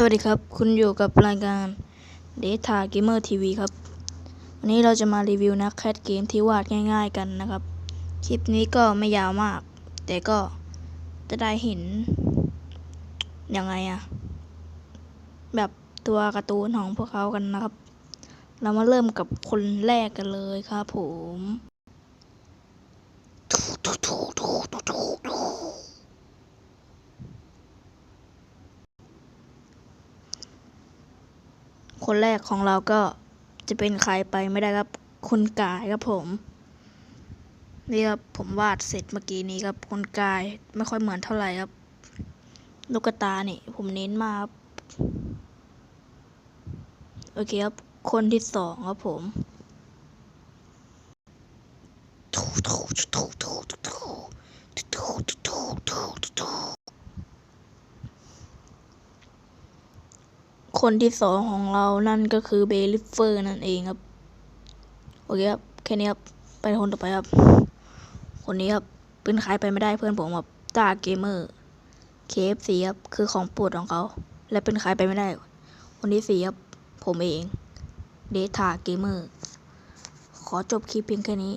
สวัสดีครับ คุณอยู่กับรายการ Data Gamer TV ครับ วันนี้เราจะมารีวิวนะแคทเกมที่วาดง่าย ๆ กันนะครับ คลิปนี้ก็ไม่ยาวมาก แต่ก็จะได้เห็น ยังไงอะแบบตัวการ์ตูนของพวกเขากันนะครับ เรามาเริ่มกับคนแรกกันเลยครับผม คนแรกของเราก็จะเป็นใครไปไม่ได้ครับคุณกายครับผม นี่ครับผมวาดเสร็จเมื่อกี้นี้ครับคุณกายไม่ค่อยเหมือนเท่าไหร่ครับ ลูกตานี่ ผมเน้นมากครับโอเคครับ คนที่สองครับผม คนที่สองของเรานั่นก็คือเบลิฟเฟอร์นั่นเองครับ โอเคครับ แค่นี้ครับ ไปคนต่อไปครับ คนนี้ครับเป็นใครไปไม่ได้เพื่อนผมครับตาเกมเมอร์ KFC ครับ คือของโปรดของเขา และเป็นใครไปไม่ได้ คนที่สี่ครับ ผมเอง Data Gamer ขอจบคลิปเพียงแค่นี้